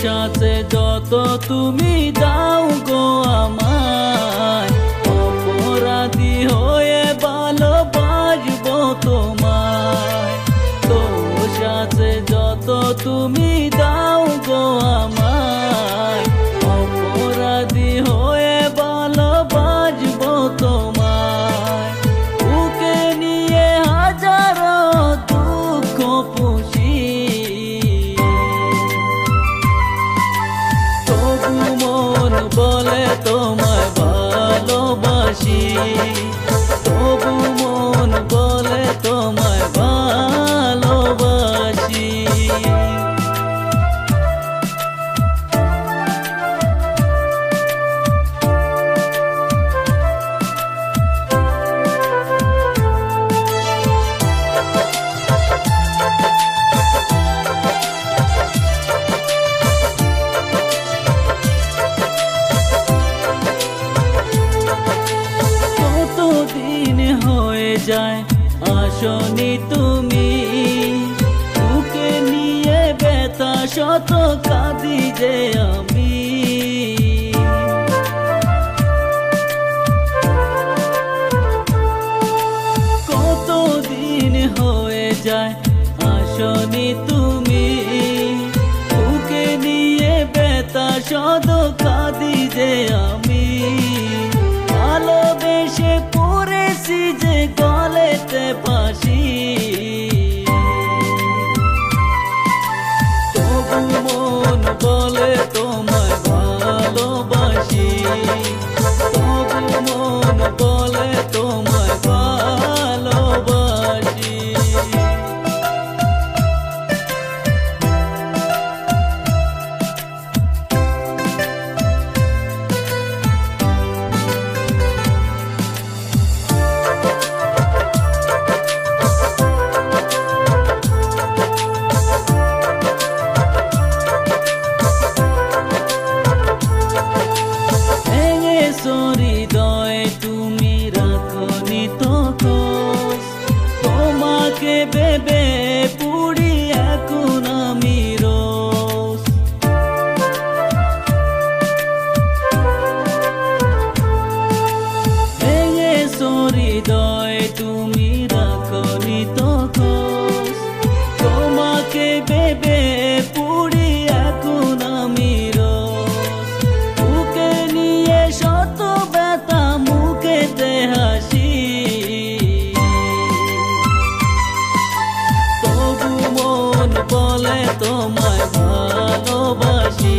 বিশ্বাসে যত তুমি দাও গো আমায়, অপরাধী হয়ে ভালোবাসব তোমায়। তো আছে যত তুমি দাও গো আমায় বলে তোমায় ভালোবাসি। যায়, আসনি তুমি। বুকে নিয়ে ব্যথা শত কাঁদি যে আমি। কতদিন হয়ে যায়, আসনি তুমি। বুকে নিয়ে ব্যথা শত কাঁদি যে আমি। ভালোবেসে গলেতে পাশি তবু তোমায় ভালোবাসি।